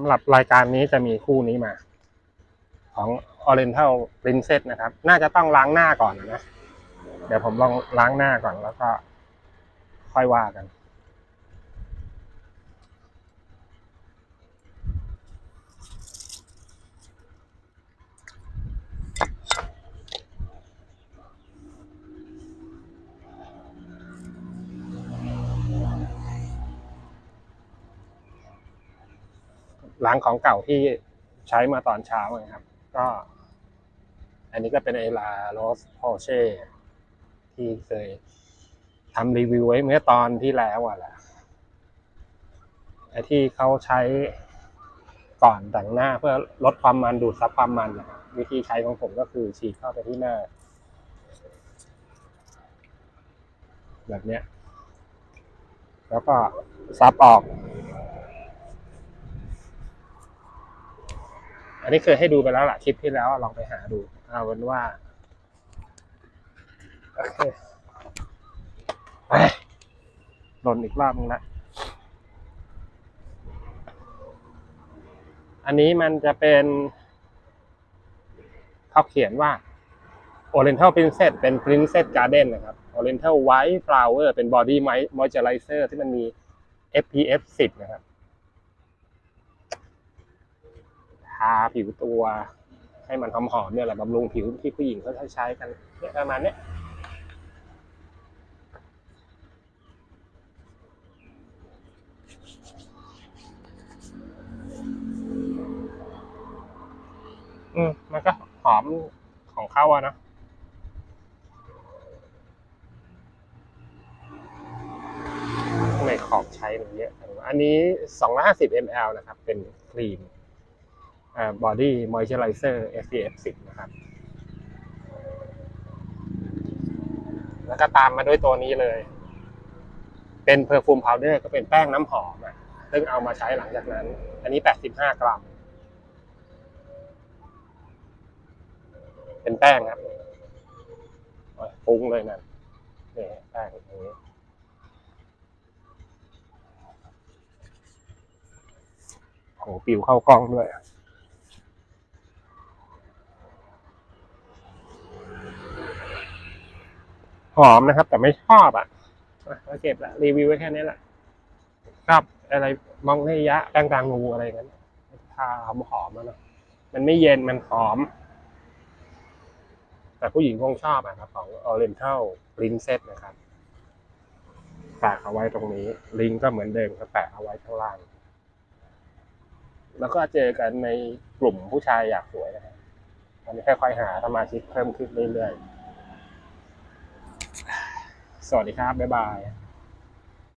ำหรับรายการนี้จะมีคู่นี้มา ของ Oriental Princess นะครับ น่าจะต้องล้างหน้าก่อนนะ เดี๋ยวผมลองล้างหน้าก่อนแล้วก็ค่อยว่ากัน ล้างของเก่าที่ใช้มาตอนเช้านะครับ ก็ อันนี้ก็เป็นไอลาโรสพอเช่ที่เคยทำรีวิวไว้เมื่อตอนที่แล้วอะแหละไอที่เขาใช้ก่อนแต่งหน้าเพื่อลดความมันดูดซับความมันนะครับวิธีใช้ของผมก็คือฉีดเข้าไปที่หน้า แบบเนี้ย แล้วก็ซับออก อันนี้เคยให้ดูไปแล้วล่ะคลิปที่แล้วลองไปหาดูเอาเป็นว่าโอเคไปหล่นอีกรอบนึงละอันนี้มันจะเป็นเขาเขียนว่า Oriental Princess เป็น Princess Garden นะครับ Oriental White Flower เป็น Body Moisturizer ที่มันมี SPF 10 นะครับ ทาผิวตัว ให้มันหอมๆเนี่ยแหละบำรุงผิวที่ผู้หญิงเขาใช้กันเนี่ยประมาณเนี้ยอืมมันก็หอมของเขาอะนะทำไมขอบใช้มันเยอะจังวะอันนี้ 250 ml นะครับ เป็นครีม อ่า body moisturizer SPF 10 นะครับ แล้วก็ตามมาด้วยตัวนี้เลย เป็น perfume powder ก็เป็นแป้งน้ำหอมอะซึ่งเอามาใช้หลังจากนั้น อันนี้ 85 กรัม เป็นแป้งครับฟุ้งเลยนั่นนี่แป้งอย่างนี้โหปิวเข้ากล้องด้วย หอมนะครับ แต่ไม่ชอบอะอะก็เก็บละรีวิวไว้แค่นี้แหละชอบอะไรมองในยะแป้งกลางงูอะไรกันทาหอมหอมๆอะเนอะมันไม่เย็นมันหอม แต่ผู้หญิงคงชอบอะครับ ของ Oriental Princess นะครับฝากเอาไว้ตรงนี้ ลิงก์ก็เหมือนเดิมครับแปะเอาไว้ข้างล่าง แล้วก็เจอกันในกลุ่มผู้ชายอยากสวยนะครับตอนนี้ค่อยๆหาสมาชิกเพิ่มขึ้นเรื่อยๆ สวัสดีครับ บ๊ายบาย